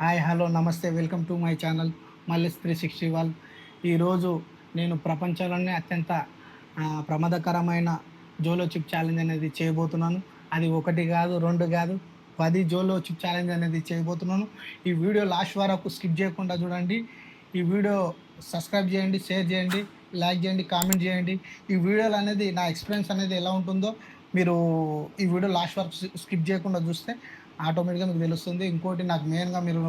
Hi hello నమస్తే welcome to my channel మల్లెస్ three sixty one. ఈరోజు నేను ప్రపంచంలోనే అత్యంత ప్రమాదకరమైన జోలో చిప్ ఛాలెంజ్ అనేది చేయబోతున్నాను. అది ఒకటి కాదు రెండు కాదు పది జోలో చిప్ ఛాలెంజ్ అనేది చేయబోతున్నాను. ఈ వీడియో లాస్ట్ వరకు స్కిప్ చేయకుండా చూడండి. ఈ వీడియో సబ్స్క్రైబ్ చేయండి షేర్ చేయండి లైక్ చేయండి కామెంట్ చేయండి. ఈ వీడియోలు అనేది నా ఎక్స్పీరియన్స్ అనేది ఎలా ఉంటుందో మీరు ఈ వీడియో లాస్ట్ వరకు స్కిప్ చేయకుండా చూస్తే ఆటోమేటిక్గా మీకు తెలుస్తుంది. ఇంకోటి నాకు మెయిన్గా మీరు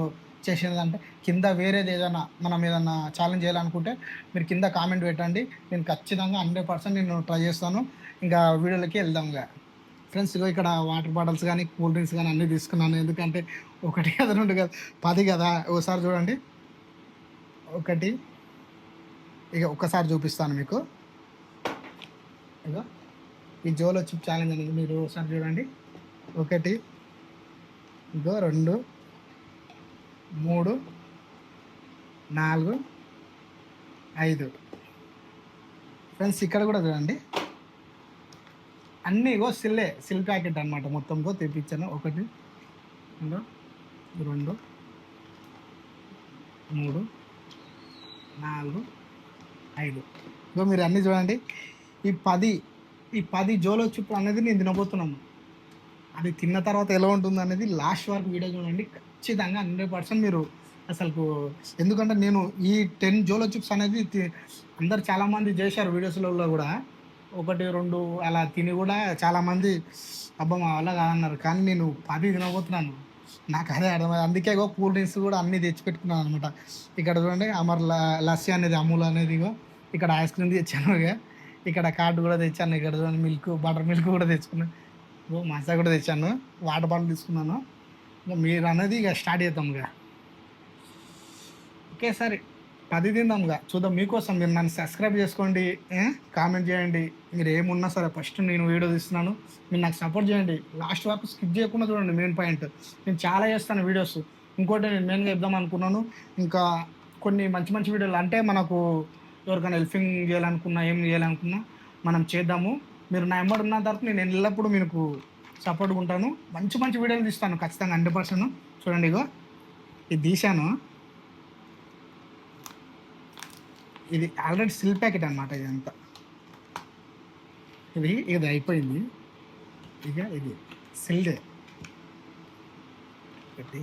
చేసేది అంటే కింద వేరేది ఏదైనా మనం ఏదైనా ఛాలెంజ్ చేయాలనుకుంటే మీరు కింద కామెంట్ పెట్టండి. నేను ఖచ్చితంగా హండ్రెడ్ పర్సెంట్ నేను ట్రై చేస్తాను. ఇంకా వీడియోలకి వెళ్దాం ఇక. ఫ్రెండ్స్ ఇగో ఇక్కడ వాటర్ బాటిల్స్ కానీ కూల్ డ్రింక్స్ కానీ అన్నీ తీసుకున్నాను. ఎందుకంటే ఒకటి కదా రెండు కదా పది కదా. ఒకసారి చూడండి. ఒకటి. ఇక ఒక్కసారి చూపిస్తాను మీకు. ఇగో. ఈ జోలో చిప్ ఛాలెంజ్ అనేది మీరు ఒకసారి చూడండి. ఒకటి. ఇదో రెండు మూడు నాలుగు ఐదు. ఫ్రెండ్స్ ఇక్కడ కూడా చూడండి. అన్నీ ఇగో సిల్లే సిల్ ప్యాకెట్ అనమాట మొత్తంతో తెప్పించాను. ఒకటి రెండు మూడు నాలుగు ఐదు. ఇగో మీరు అన్నీ చూడండి. ఈ పది ఈ పది జోలో చిప్ అనేది నేను తినబోతున్నాము అది తిన్న తర్వాత ఎలా ఉంటుంది అనేది లాస్ట్ వరకు వీడియో చూడండి. ఖచ్చితంగా హండ్రెడ్ పర్సెంట్ మీరు అసలు ఎందుకంటే నేను ఈ టెన్ జోలో చిప్స్ అనేది అందరు చాలామంది చేశారు వీడియోస్లలో కూడా. ఒకటి రెండు అలా తిని కూడా చాలామంది అబ్బా మా వల్ల కాదన్నారు. కానీ నేను పది తినబోతున్నాను. నాకు అదే అర్థమైంది అందుకే కూల్ డ్రింక్స్ కూడా అన్నీ తెచ్చిపెట్టుకున్నాను అనమాట ఇక్కడ చూడండి అమర్ ల- లస్సీ అనేది అమూల్ అనేది ఇక్కడ ఐస్ క్రీమ్ తెచ్చాను ఇక్కడ కార్డు కూడా తెచ్చాను. ఇక్కడ చూడండి మిల్క్ బటర్ మిల్క్ కూడా తెచ్చుకున్నాను ఓ మజా కూడా తెచ్చాను. వాటర్ బాటిల్ తీసుకున్నాను. ఇంకా మీరు అన్నది ఇక స్టార్ట్ చేద్దాం ఇక. ఒకేసారి పది తిందాం ఇక. చూద్దాం మీకోసం. మీరు నన్ను సబ్స్క్రైబ్ చేసుకోండి కామెంట్ చేయండి. మీరు ఏమున్నా సరే ఫస్ట్ నేను వీడియో తీస్తున్నాను. మీరు నాకు సపోర్ట్ చేయండి. లాస్ట్ వరకు స్కిప్ చేయకుండా చూడండి మెయిన్ పాయింట్. నేను చాలా చేస్తాను వీడియోస్. ఇంకోటి నేను మెయిన్గా చెప్దాం అనుకున్నాను. ఇంకా కొన్ని మంచి మంచి వీడియోలు అంటే మనకు ఎవరికైనా హెల్పింగ్ చేయాలనుకున్నా ఏం చేయాలనుకున్నా మనం చేద్దాము. మీరు నా ఎంబడి ఉన్న తర్వాత నేను ఎల్లప్పుడూ మీకు సపోర్ట్గా ఉంటాను. మంచి మంచి వీడియోలు తీస్తాను ఖచ్చితంగా హండ్రెడ్ పర్సెంట్ చూడండి ఇగో. ఇది తీశాను. ఇది ఆల్రెడీ సిల్ ప్యాకెట్ అనమాట ఇదంతా. ఇది ఇది అయిపోయింది. ఇక ఇది. సిల్డే ఒకటి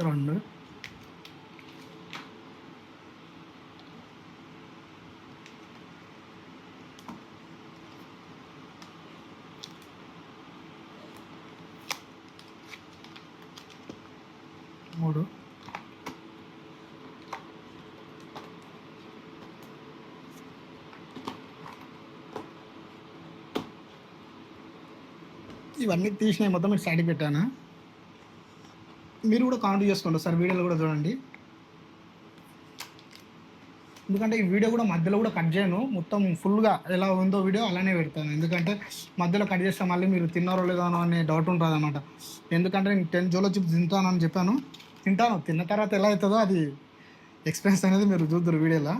రెండు. మూడు. ఇవన్నీ తీసినాయి మొత్తం మీరు సైడ్ పెట్టాను? మీరు కూడా కామెంట్ చేసుకోండి సార్ వీడియోలో కూడా చూడండి. ఎందుకంటే ఈ వీడియో కూడా మధ్యలో కూడా కట్ చేయను. మొత్తం ఫుల్గా ఎలా ఉందో వీడియో అలానే పెడతాను. ఎందుకంటే మధ్యలో కట్ చేస్తే మళ్ళీ మీరు తిన్నారో లేదో అనే డౌట్ ఉంటుంది అనమాట ఎందుకంటే నేను టెన్ జోలో చిప్స్ తింటానని చెప్పాను. తింటాను. తిన్న తర్వాత ఎలా అవుతుందో అది ఎక్స్పీరియన్స్ అనేది మీరు చూద్దరు వీడియోలో.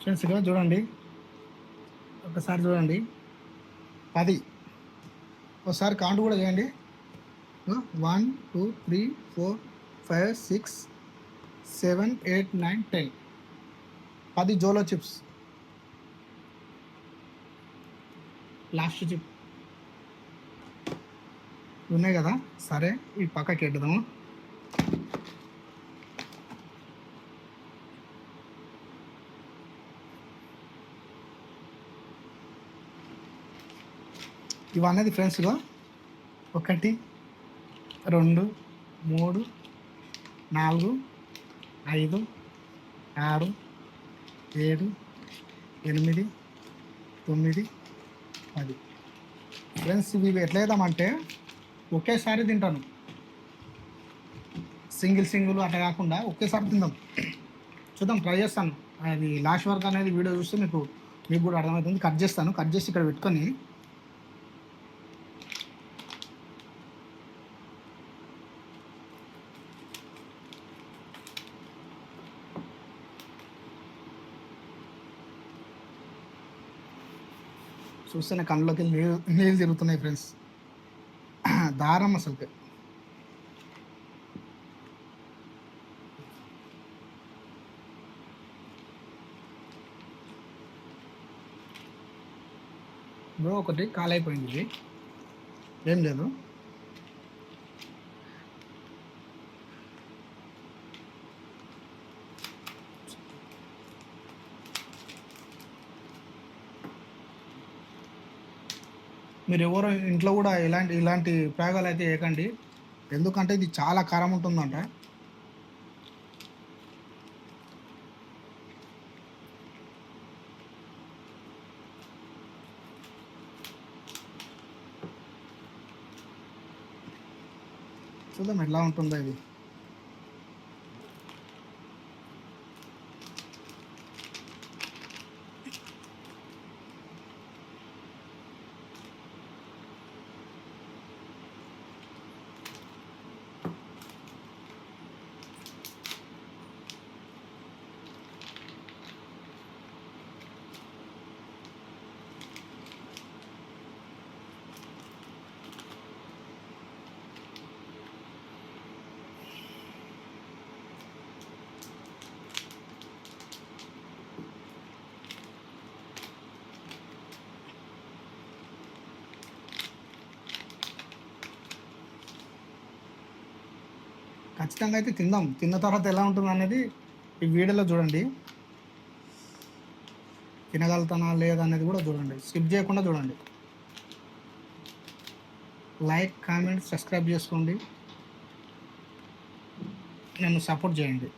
ఫ్రెండ్స్ ఇక్కడ చూడండి. ఒకసారి చూడండి. పది. ఒకసారి కౌంట్ కూడా చేయండి. One two three four five six seven eight nine ten పది జోలో చిప్స్ లాస్ట్ చిప్ ఉన్నాయి కదా? సరే ఈ పక్కకి ఎట్టుదాము ఇవన్నది ఫ్రెండ్స్గా ఒకటి రెండు మూడు నాలుగు ఐదు ఆరు ఏడు ఎనిమిది తొమ్మిది పది. ఫ్రెండ్స్ ఇవి ఎట్లా వేద్దామంటే ఒకేసారి తింటాను. సింగిల్ సింగిల్ అట్లా కాకుండా ఒకేసారి తిందాం. చూద్దాం ట్రై చేస్తాను. అది లాస్ట్ వర్క్ అనేది వీడియో చూస్తే మీకు మీకు కూడా అర్థమవుతుంది. కట్ చేస్తాను. కట్ చేసి ఇక్కడ పెట్టుకొని చూస్తే కళ్ళలోకి నీళ్ళు నీళ్ళు తిరుగుతున్నాయి ఫ్రెండ్స్ దారం అసలు బ్రో ఒకటి కాల్ అయిపోయింది ఏం లేదు. మీరు ఎవరు ఇంట్లో కూడా ఇలాంటి ఇలాంటి ప్రయోగాలు అయితే వేయకండి ఎందుకంటే ఇది చాలా కారం ఉంటుందంట. చూద్దాం ఎట్లా ఉంటుందో ఇది. ఖచ్చితంగా అయితే తిందాం. తిన్న తర్వాత ఎలా ఉంటుంది అనేది ఈ వీడియోలో చూడండి. తినగలుగుతానా లేదా అనేది కూడా చూడండి. స్కిప్ చేయకుండా చూడండి. లైక్ కామెంట్ సబ్స్క్రైబ్ చేసుకోండి. నన్ను సపోర్ట్ చేయండి.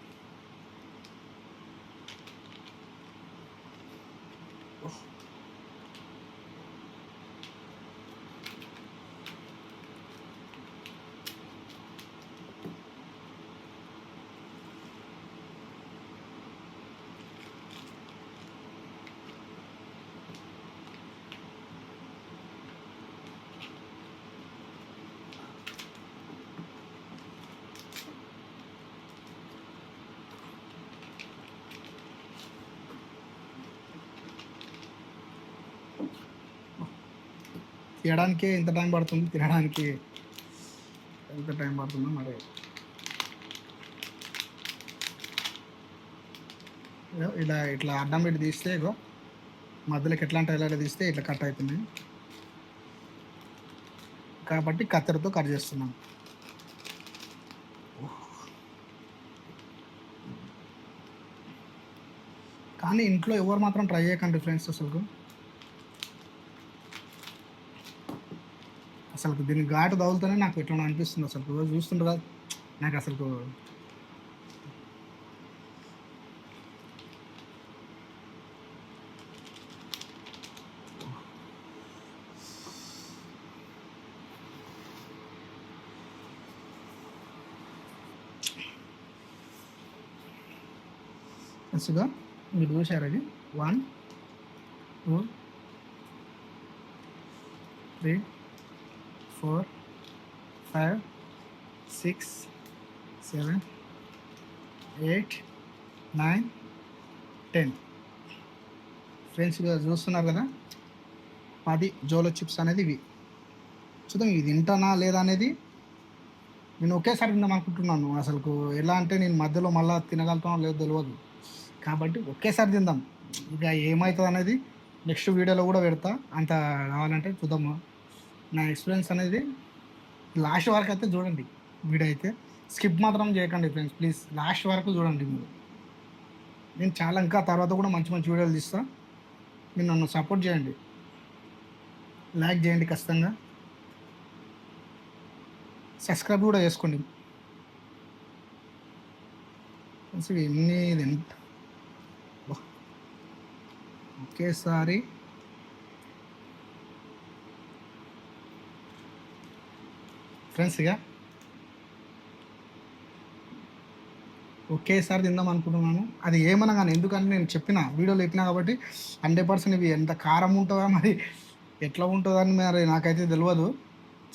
తీయడానికి ఎంత టైం పడుతుంది? తినడానికి ఎంత టైం పడుతుందో మరి. ఇలా ఇట్లా అడ్డం పెట్టి తీస్తే ఇగో మధ్యలోకి ఎట్లా అంటే తీస్తే ఇట్లా కట్ అవుతుంది కాబట్టి కత్తెరతో కట్ చేస్తున్నాం. కానీ ఇంట్లో ఎవరు మాత్రం ట్రై చేయకండి ఫ్రెండ్స్ అసలు అసలు దీన్ని ఘాటు తగులుతూనే నాకు ఎట్లా అనిపిస్తుంది అసలు చూస్తుండగా నాకు అసలు మంచిగా మీరు చూశారు అది? One two three. Four five six seven eight nine ten friends ఇక చూస్తున్నారు కదా? పది జోలో చిప్స్ అనేది ఇవి. చూద్దాం ఇది తింటానా లేదా అనేది నేను ఒకేసారి తిందాం అనుకుంటున్నాను. అసలు ఎలా అంటే నేను మధ్యలో మళ్ళీ తినగలుగుతానో లేదో తెలియదు కాబట్టి ఒకేసారి తిందాం. ఇక ఏమవుతుంది అనేది నెక్స్ట్ వీడియోలో కూడా పెడతా. అంత కావాలంటే చూద్దాము. నా ఎక్స్పీరియన్స్ అనేది లాస్ట్ వరకు అయితే చూడండి వీడియో అయితే. స్కిప్ మాత్రం చేయకండి ఫ్రెండ్స్ ప్లీజ్ లాస్ట్ వరకు చూడండి మీరు. నేను చాలా ఇంకా తర్వాత కూడా మంచి మంచి వీడియోలు తీస్తా. మీరు నన్ను సపోర్ట్ చేయండి. లైక్ చేయండి ఖచ్చితంగా. సబ్స్క్రైబ్ కూడా చేసుకోండి. అసలు ఎన్ని ఇది ఎంత? ఒకేసారి ఫ్రెండ్స్ ఇక ఒకేసారి తిందాం అనుకుంటున్నాను. అది ఏమన్నా కానీ ఎందుకంటే నేను చెప్పిన వీడియోలో చెప్పినా కాబట్టి హండ్రెడ్ పర్సెంట్ ఇవి ఎంత కారం ఉంటుందా మరి ఎట్లా ఉంటుందని మరి నాకైతే తెలియదు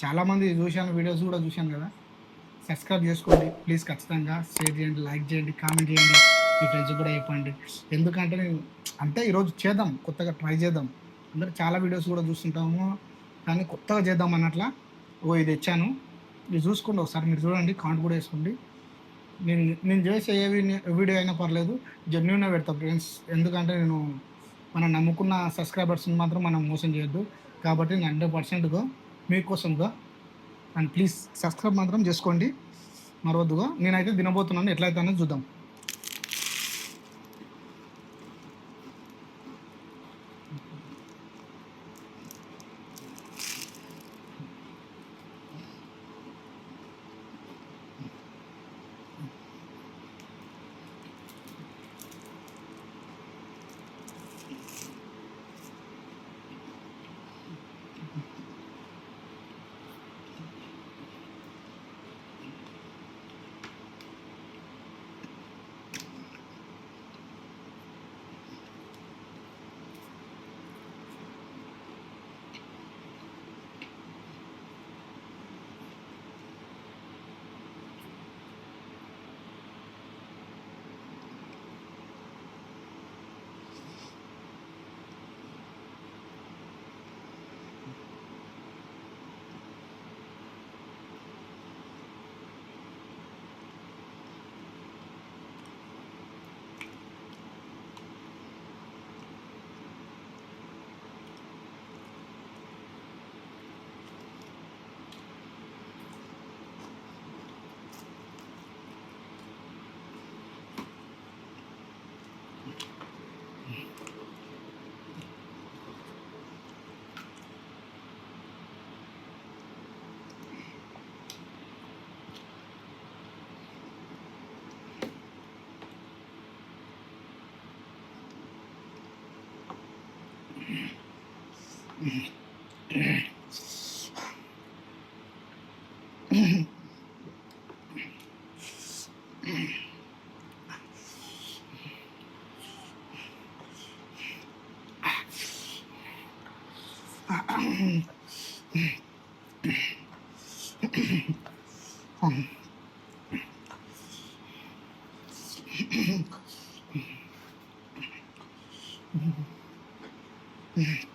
చాలామంది చూశాను వీడియోస్ కూడా చూశాను కదా. సబ్స్క్రైబ్ చేసుకోండి. ప్లీజ్ ఖచ్చితంగా షేర్ చేయండి లైక్ చేయండి కామెంట్ చేయండి. మీ ఫ్రెండ్స్ కూడా చెప్పండి. ఎందుకంటే నేను అంటే ఈరోజు చేద్దాం కొత్తగా ట్రై చేద్దాం. అందరూ చాలా వీడియోస్ కూడా చూస్తుంటాము. కానీ కొత్తగా చేద్దాం అన్నట్లా ఓ ఇది తెచ్చాను. ఇది చూసుకోండి ఒకసారి మీరు చూడండి కాంట్ కూడా వేసుకోండి. నేను నేను చేసే ఏ వీడియో అయినా పర్లేదు జెన్యున్గా పెడతా ఫ్రెండ్స్. ఎందుకంటే నేను మనం నమ్ముకున్న సబ్స్క్రైబర్స్ని మాత్రం మనం మోసం చేయొద్దు. కాబట్టి నేను హండ్రెడ్ పర్సెంట్గా మీకోసంగా అండ్ ప్లీజ్ సబ్స్క్రైబ్ మాత్రం చేసుకోండి. మరవద్దుగా నేనైతే తినబోతున్నాను ఎట్లయితే అనేది చూద్దాం. Mm-hmm.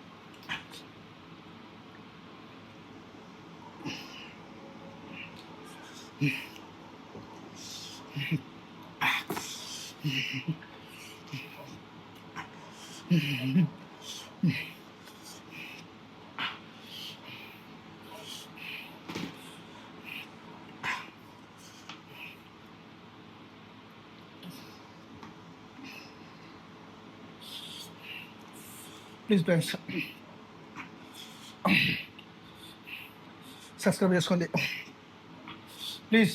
ప్లీజ్ ఫ్రెండ్స్ సబ్స్క్రైబ్ చేసుకోండి. Please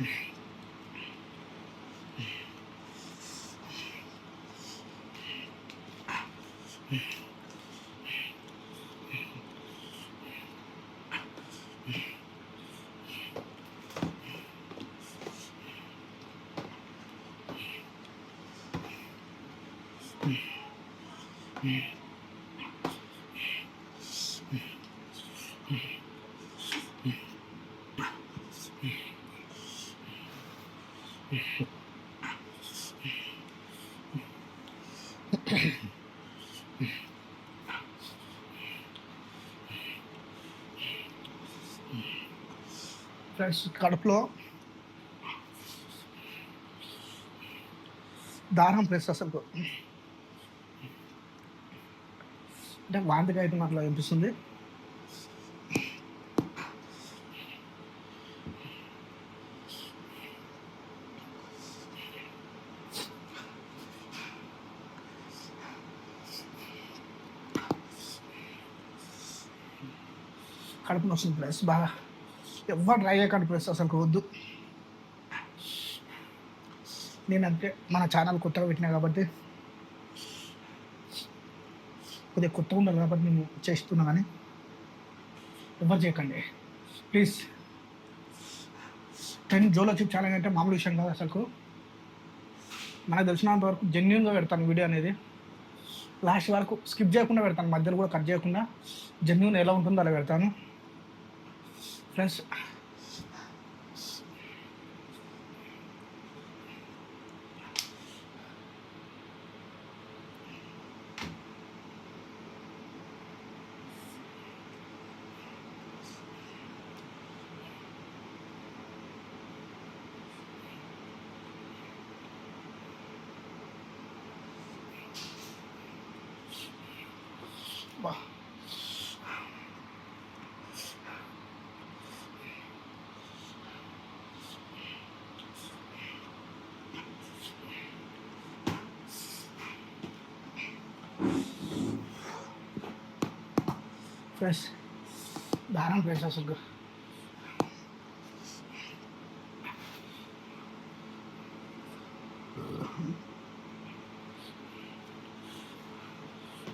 Yeah. ఫ్రెండ్స్ కడుపులో దారం ప్లేస్ అసలు. అంటే వాంతిగా అయితే మాట్లా అనిపిస్తుంది కడుపు నొస్తుంది ప్లస్. బాగా ఎవరు ట్రై చేయకండి ప్లస్ అసలు వద్దు. నేను అంతే మన ఛానల్ కొత్తగా పెట్టినా కాబట్టి. కొద్దిగా కొత్తగా ఉండాలి కాబట్టి నేను చేస్తున్నా కానీ ఎవరు చేయకండి. Please. Ten Jolo chip challenge అంటే మామూలు విషయం కాదు అసలు మనకు తెలిసినంత వరకు జెన్యున్గా పెడతాను వీడియో అనేది. లాస్ట్ వరకు స్కిప్ చేయకుండా పెడతాను. మధ్యలో కూడా కట్ చేయకుండా. జెన్యున్ ఎలా ఉంటుందో అలా పెడతాను. ఫ్రెండ్స్ బా ఫ్రెష్ దారం ఫ్రెష్ అసలు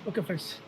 ఓకే ఫ్రెండ్స్ నాకు